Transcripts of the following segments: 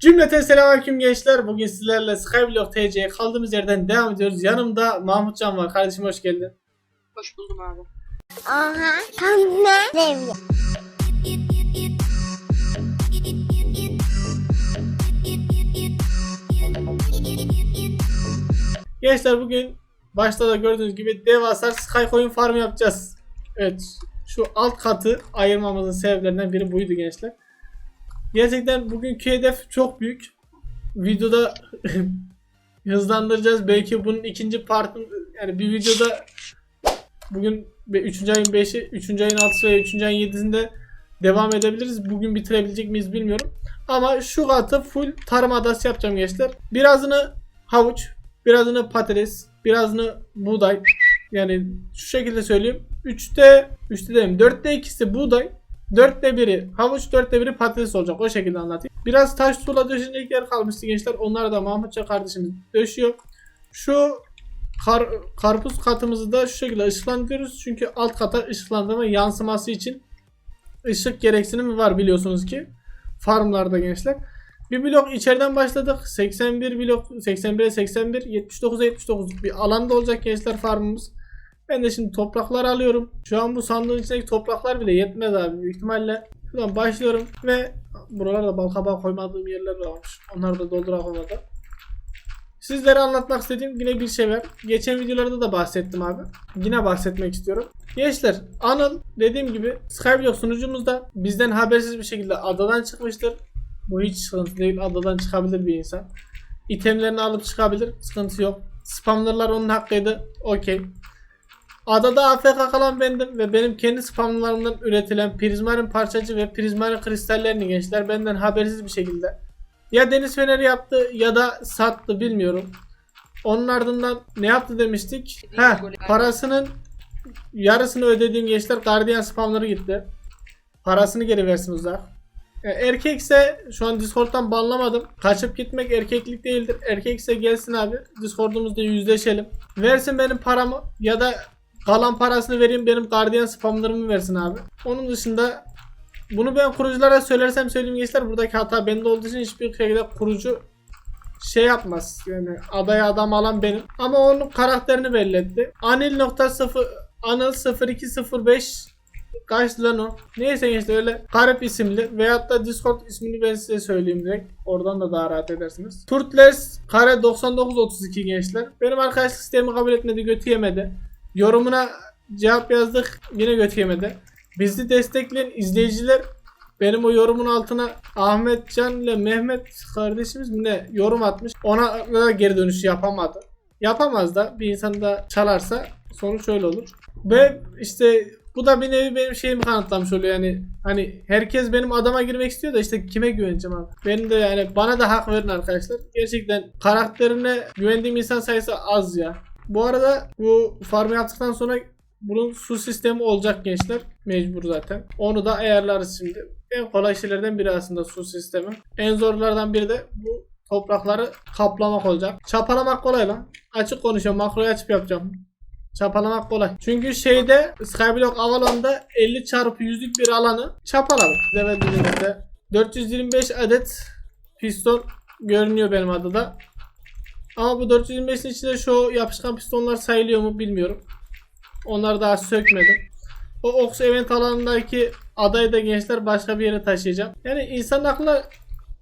Cümleten selamünaleyküm gençler. Bugün sizlerle Skyblock TC'ye kaldığımız yerden devam ediyoruz. Yanımda Mahmutcan var. Kardeşim hoş geldin. Hoş buldum abi. Aha. Pembe. Devre. Gençler bugün başta da gördüğünüz gibi devasa Skycoin farm yapacağız. Evet şu alt katı ayırmamızın sebeplerinden biri buydu gençler. Gerçekten bugünkü hedef çok büyük. Videoda hızlandıracağız. Belki bunun ikinci partın yani bir videoda bugün 3. ayın 5'i, 3. ayın 6'sı ve 3. ayın 7'sinde devam edebiliriz. Bugün bitirebilecek miyiz bilmiyorum. Ama şu katı full tarım adası yapacağım gençler. Birazını havuç, birazını patates, birazını buğday. Yani şu şekilde söyleyeyim. 3'te 3'te demeyeyim. 4'te ikisi buğday. 4'te biri havuç, 4'te biri patates olacak. O şekilde anlatayım. Biraz taş tuğla döşenecek yer kalmıştı gençler. Onları da Mahmutça kardeşimiz döşüyor. Şu kar, karpuz katımızı da şu şekilde ışıklandırıyoruz. Çünkü alt kata ışıklandırma yansıması için ışık gereksinimi var biliyorsunuz ki. Farmlarda gençler. Bir blok içeriden başladık. 81 blok 81'e 81 79'a 79 bir alanda olacak gençler farmımız. Ben de şimdi topraklar alıyorum. Şu an bu sandığın içindeki topraklar bile yetmez abi. Büyük ihtimalle şuradan başlıyorum ve buralarda bal kabağı koymadığım yerler varmış. Onları da doldurak orada. Sizlere anlatmak istediğim yine bir şey var. Geçen videolarda da bahsettim abi. Yine bahsetmek istiyorum. Gençler Anıl dediğim gibi Skyblock sunucumuzda bizden habersiz bir şekilde adadan çıkmıştır. Bu hiç sıkıntı değil. Adadan çıkabilir bir insan. İtemlerini alıp çıkabilir. Sıkıntı yok. Spamlarlar onun hakkıydı. Okey. Adada AFK kalan bendim ve benim kendi spamlarımdan üretilen prizmarin parçacı ve prizmarin kristallerini gençler benden habersiz bir şekilde ya deniz feneri yaptı ya da sattı bilmiyorum. Onun ardından ne yaptı demiştik? Ha parasının yarısını ödediğim gençler gardiyan spamları gitti. Parasını geri versin uzak. E, Erkekse şu an Discord'dan banlamadım. Kaçıp gitmek erkeklik değildir. Erkekse gelsin abi. Discord'umuzda yüzleşelim. Versin benim paramı ya da kalan parasını vereyim benim gardiyan spamlarımı versin abi. Onun dışında bunu ben kuruculara söylersem söyleyeyim gençler buradaki hata bende olduğu için hiçbir şekilde kurucu şey yapmaz. Yani adaya adam alan benim. Ama onun karakterini belli etti. Anil.0 Anıl 0205 Kaç lan o? Neyse işte öyle garip isimli veyahut da Discord ismini ben size söyleyeyim direkt. Oradan da daha rahat edersiniz. Turtles kare 9932 gençler. Benim arkadaşlık sistemi kabul etmedi götü yemedi. Yorumuna cevap yazdık yine götü yemedi. Bizi destekleyen izleyiciler benim o yorumun altına Ahmet Can ile Mehmet kardeşimiz mi ne yorum atmış. Ona da geri dönüş yapamadı. Yapamaz da bir insan da çalarsa sonuç öyle olur. Ve işte bu da bir nevi benim şeyimi kanıtlamış oluyor yani. Hani herkes benim adama girmek istiyor da işte kime güveneceğim abi. Benim de yani bana da hak verin arkadaşlar. Gerçekten karakterine güvendiğim insan sayısı az ya. Bu arada bu farm yaptıktan sonra bunun su sistemi olacak gençler. Mecbur zaten. Onu da ayarlarız şimdi. En kolay şeylerden biri aslında su sistemi. En zorlardan biri de bu toprakları kaplamak olacak. Çapalamak kolay lan. Açık konuşuyorum. Makroyu açıp yapacağım. Çapalamak kolay. Çünkü şeyde Skyblock Avalon'da 50 çarpı 100'lük bir alanı çapaladım. Evet dilimizde 425 adet piston görünüyor benim adada. Ama bu 425'in içinde şu yapışkan pistonlar sayılıyor mu bilmiyorum. Onları daha sökmedim. O Ox Event alanındaki adayı da gençler başka bir yere taşıyacağım. Yani insan aklına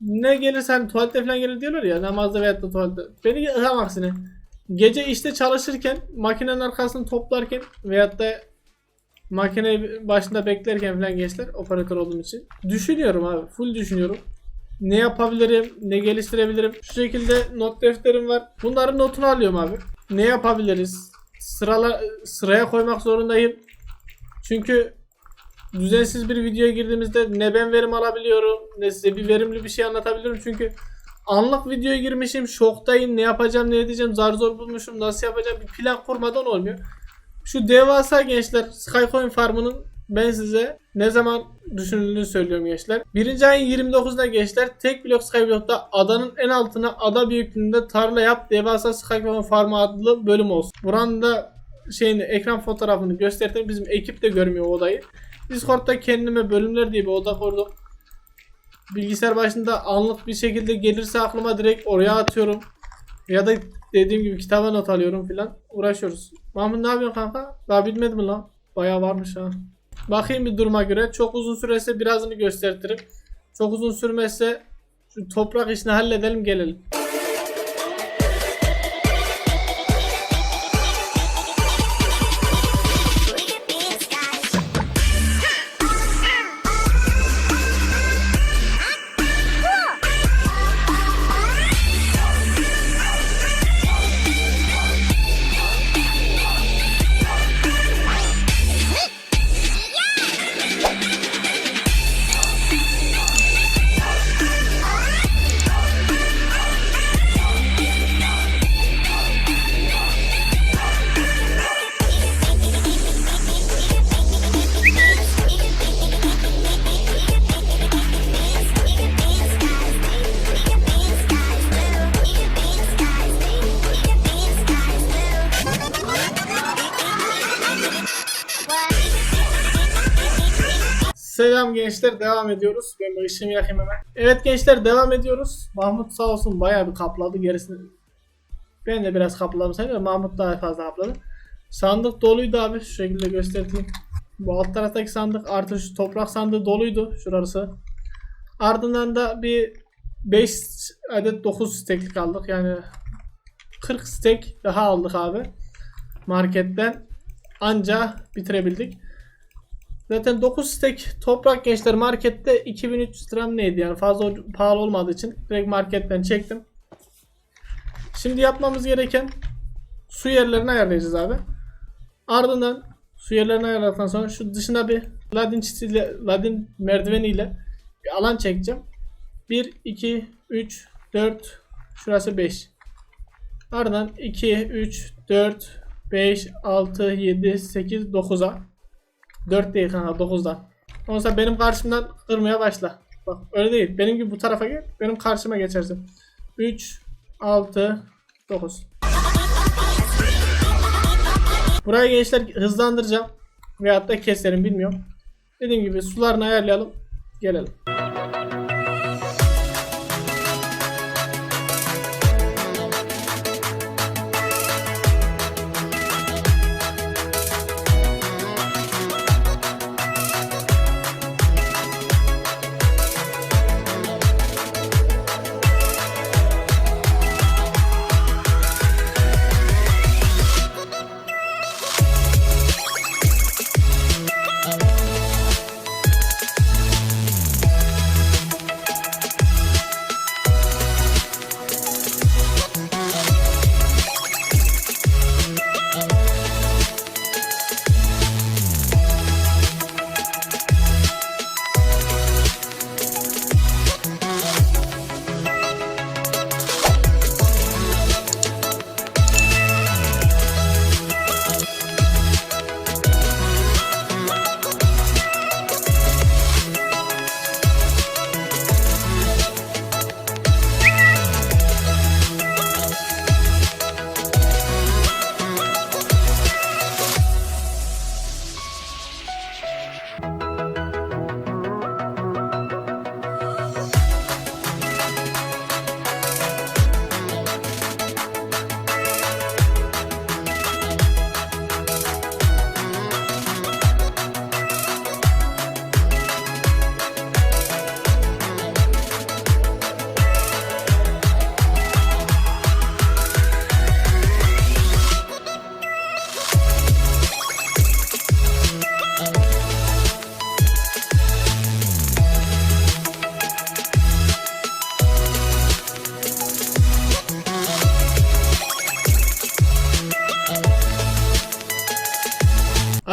ne gelirse hani tuvalete falan gelir diyorlar ya namazda veyahut da tuvalette. Beni tam aksine. Gece işte çalışırken makinenin arkasını toplarken veyahut da makine başında beklerken falan gençler operatör olduğum için düşünüyorum abi full düşünüyorum. Ne yapabilirim, ne geliştirebilirim. Şu şekilde not defterim var. Bunların notunu alıyorum abi. Ne yapabiliriz? Sırala, sıraya koymak zorundayım. Çünkü düzensiz bir videoya girdiğimizde ne ben verim alabiliyorum ne size bir verimli bir şey anlatabiliyorum. Çünkü anlık videoya girmişim şoktayım ne yapacağım ne edeceğim zar zor bulmuşum nasıl yapacağım bir plan kurmadan olmuyor. Şu devasa gençler Skycoin farmının ben size ne zaman düşünüldüğünü söylüyorum gençler. Birinci ayın 29'unda gençler tek blok Skyblock'ta adanın en altına ada büyüklüğünde tarla yap devasa Skycoin farmı adlı bölüm olsun. Buranın da şeyini ekran fotoğrafını gösterdim. Bizim ekip de görmüyor odayı. Discord'da kendime bölümler diye bir oda kurdum. bilgisayar başında anlık bir şekilde gelirse aklıma direkt oraya atıyorum. Ya da dediğim gibi kitaba not alıyorum filan. Uğraşıyoruz. Mahmut ne yapıyorsun kanka? Daha bitmedi mi lan? Bayağı varmış ha. Bakayım bir duruma göre. Çok uzun sürese birazını göstertirim. Çok uzun sürmezse şu toprak işini halledelim gelelim. Selam gençler devam ediyoruz. Ben bu işimi hemen. Evet gençler devam ediyoruz. Mahmut sağ olsun bayağı bir kapladı gerisini. Ben de biraz kapladım sayılır. Mahmut daha fazla kapladı. Sandık doluydu abi şu şekilde göstereyim. Bu alt taraftaki sandık artı şu toprak sandığı doluydu şurası. Ardından da bir 5 adet 9 steklik aldık yani 40 stek daha aldık abi marketten anca bitirebildik. Zaten 9 stek toprak gençler markette 2300 lira mı neydi yani fazla pahalı olmadığı için direkt marketten çektim. Şimdi yapmamız gereken su yerlerini ayarlayacağız abi. Ardından su yerlerini ayarladıktan sonra şu dışına bir ladin çizgiyle, ladin merdiveniyle bir alan çekeceğim. 1, 2, 3, 4, şurası 5. Ardından 2, 3, 4, 5, 6, 7, 8, 9'a 4 değil kanka 9'dan. Ondan sonra benim karşımdan kırmaya başla. Bak öyle değil. Benim gibi bu tarafa gel. Benim karşıma geçersin. 3, 6, 9. Burayı gençler hızlandıracağım. Veyahut da keserim bilmiyorum. Dediğim gibi sularını ayarlayalım. Gelelim.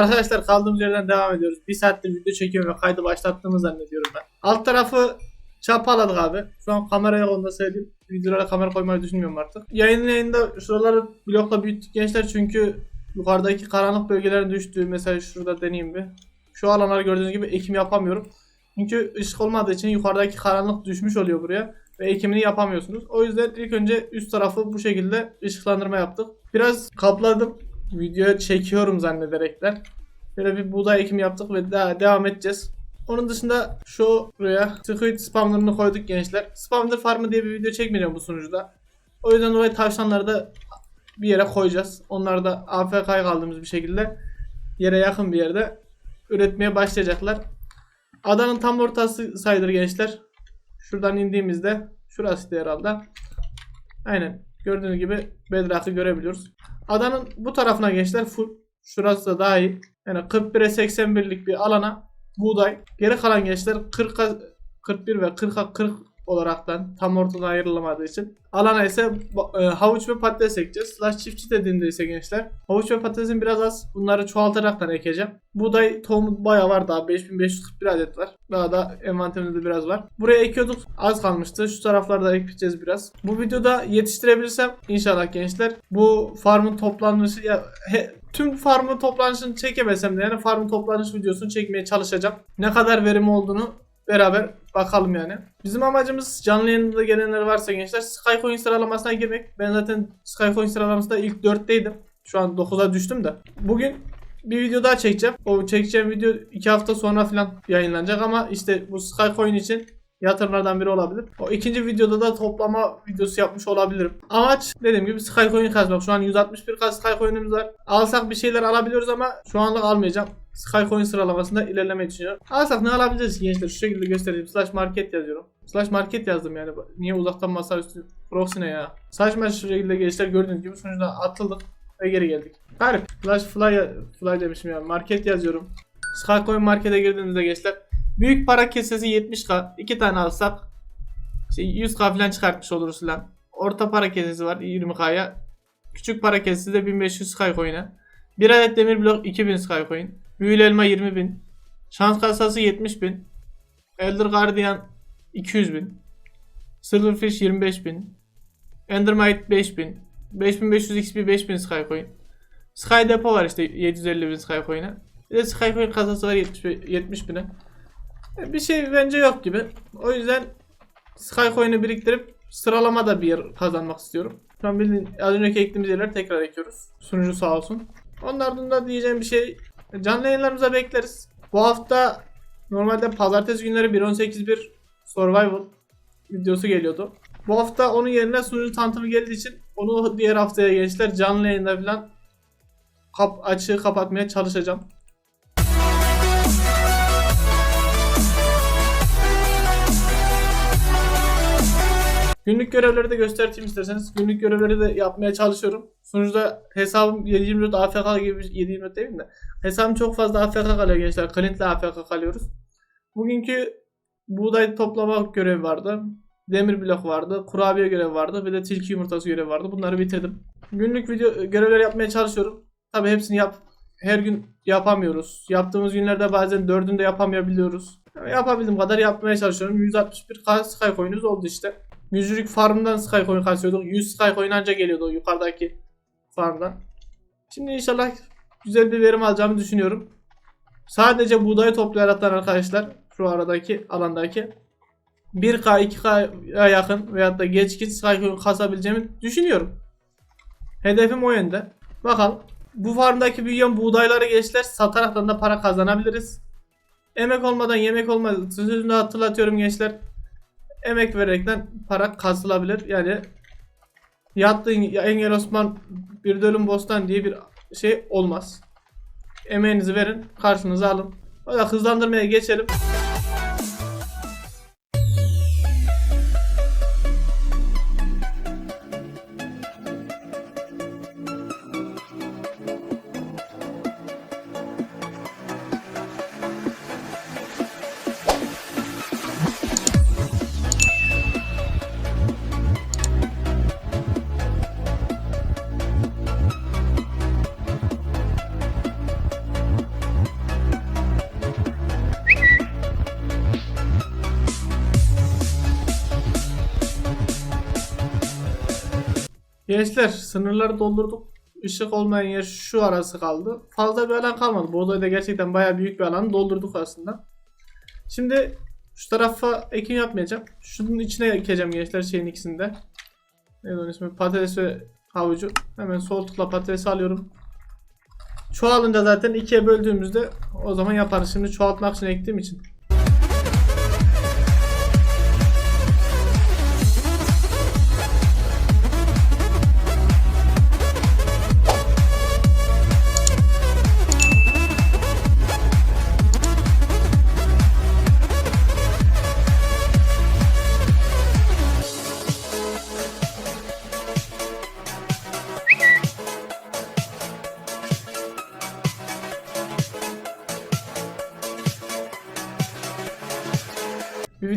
Arkadaşlar kaldığımız yerden devam ediyoruz. Bir saattir video çekiyorum ve kaydı başlattığımı zannediyorum ben. Alt tarafı çapaladık abi. Şu an kameraya onda söyleyeyim. Videolara kamera koymayı düşünmüyorum artık. Yayın yayında şuraları blokla büyüttük gençler çünkü yukarıdaki karanlık bölgelerin düştüğü mesela şurada deneyeyim bir. Şu alanları gördüğünüz gibi ekim yapamıyorum. Çünkü ışık olmadığı için yukarıdaki karanlık düşmüş oluyor buraya ve ekimini yapamıyorsunuz. O yüzden ilk önce üst tarafı bu şekilde ışıklandırma yaptık. Biraz kapladım. Video çekiyorum zannederekler. Böyle bir buğday ekimi yaptık ve daha devam edeceğiz. Onun dışında şu buraya squid spawner'ını koyduk gençler. Spawner farmı diye bir video çekmeyeceğim bu sunucuda. O yüzden oraya tavşanları da bir yere koyacağız. Onlar da AFK kaldığımız bir şekilde yere yakın bir yerde üretmeye başlayacaklar. Adanın tam ortası sayılır gençler. Şuradan indiğimizde şurası herhalde. Aynen. Gördüğünüz gibi Bedrock'ı görebiliyoruz. Adanın bu tarafına gençler full. Şurası da daha iyi. Yani 41'e 81'lik bir alana buğday. Geri kalan gençler 40'a 41 ve 40'a 40 olaraktan tam ortadan ayrılamadığı için. Alana ise e, havuç ve patates ekeceğiz. Slash çiftçi dediğimde ise gençler. Havuç ve patatesin biraz az. Bunları çoğaltaraktan ekeceğim. Buğday tohumu bayağı var daha. 5541 adet var. Daha da envanterimizde biraz var. Buraya ekiyorduk. Az kalmıştı. Şu taraflarda ekeceğiz biraz. Bu videoda yetiştirebilirsem inşallah gençler. Bu farmın toplanışı ya he- tüm farmın toplanışını çekemesem de yani farmın toplanış videosunu çekmeye çalışacağım. Ne kadar verim olduğunu beraber bakalım yani. Bizim amacımız canlı yayında gelenler varsa gençler Skycoin sıralamasına girmek. Ben zaten Skycoin sıralamasında ilk 4'teydim. Şu an 9'a düştüm de. Bugün bir video daha çekeceğim. O çekeceğim video 2 hafta sonra falan yayınlanacak ama işte bu Skycoin için yatırımlardan biri olabilir. O ikinci videoda da toplama videosu yapmış olabilirim. Amaç dediğim gibi Skycoin kazmak. Şu an 161 k Skycoin'imiz var. Alsak bir şeyler alabiliyoruz ama şu anlık almayacağım. Skycoin sıralamasında ilerlemeyi düşünüyorum. Alsak ne alabiliriz ki gençler? Şu şekilde göstereyim. Slash market yazıyorum. Slash market yazdım yani. Niye uzaktan masaüstü proxy ne ya? Saçma şu şekilde gençler gördüğünüz gibi sonuçta atıldık ve geri geldik. Garip. Slash fly, fly demişim ya. Market yazıyorum. Skycoin markete girdiğinizde gençler Büyük para kesesi 70k. 2 tane alsak işte 100k falan çıkartmış oluruz falan. Orta para kesesi var 20k'ya. Küçük para kesesi de 1500 Skycoin'e. Bir adet demir blok 2000 Skycoin. Büyülü elma 20.000. Şans kasası 70.000. Elder Guardian 200.000. Silverfish 25.000. Endermite 5.000. 5500 XP 5000 Skycoin. Sky Depo var işte 750.000 Skycoin'e. Bir de Skycoin kasası var 70 70.000'e. Bir şey bence yok gibi. O yüzden Skycoin'i biriktirip sıralamada bir yer kazanmak istiyorum. Şu an bildiğin az önceki ektiğimiz yerleri tekrar ekiyoruz. Sunucu sağ olsun. Onun ardından diyeceğim bir şey. Canlı yayınlarımıza bekleriz. Bu hafta normalde pazartesi günleri 1.18.1 Survival videosu geliyordu. Bu hafta onun yerine sunucu tanıtımı geldiği için onu diğer haftaya gençler canlı yayında falan kap açığı kapatmaya çalışacağım. Günlük görevleri de göstereyim isterseniz. Günlük görevleri de yapmaya çalışıyorum. Sonuçta hesabım 724 AFK gibi 724 değil de hesabım çok fazla AFK kalıyor gençler. Clint'le AFK kalıyoruz. Bugünkü buğday toplama görevi vardı. Demir blok vardı. Kurabiye görevi vardı. Bir de tilki yumurtası görevi vardı. Bunları bitirdim. Günlük video görevler yapmaya çalışıyorum. Tabi hepsini yap her gün yapamıyoruz. Yaptığımız günlerde bazen dördünde yapamayabiliyoruz. Yani yapabildiğim kadar yapmaya çalışıyorum. 161 k Skycoin'imiz oldu işte. Müzürük farmdan Skycoin kasıyorduk. 100 Skycoin anca geliyordu o yukarıdaki farmdan. Şimdi inşallah güzel bir verim alacağımı düşünüyorum. Sadece buğdayı toplayaraktan arkadaşlar şu aradaki alandaki 1K 2K'ya yakın veyahut da geçkin Skycoin kasabileceğimi düşünüyorum. Hedefim o yönde. Bakalım. Bu farmdaki büyüyen buğdayları gençler sataraktan da para kazanabiliriz. Emek olmadan yemek olmaz. Sözünü hatırlatıyorum gençler emek vererekten para kazılabilir. Yani yattığın ya Engel Osman bir dönüm bostan diye bir şey olmaz. Emeğinizi verin, karşınıza alın. Da hızlandırmaya geçelim. Gençler sınırları doldurduk. Işık olmayan yer şu arası kaldı. Fazla bir alan kalmadı. Bu odayda gerçekten bayağı büyük bir alanı doldurduk aslında. Şimdi şu tarafa ekim yapmayacağım. Şunun içine ekeceğim gençler şeyin ikisinde. Ne onun ismi? Patates ve havucu. Hemen sol tıkla patatesi alıyorum. Çoğalınca zaten ikiye böldüğümüzde o zaman yaparız. Şimdi çoğaltmak için ektiğim için.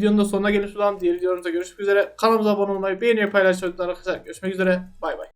Videonun da sonuna gelmiş olalım. Diğer videolarımızda görüşmek üzere. Kanalımıza abone olmayı, beğenmeyi paylaşmayı unutmayın arkadaşlar. Görüşmek üzere. Bay bay.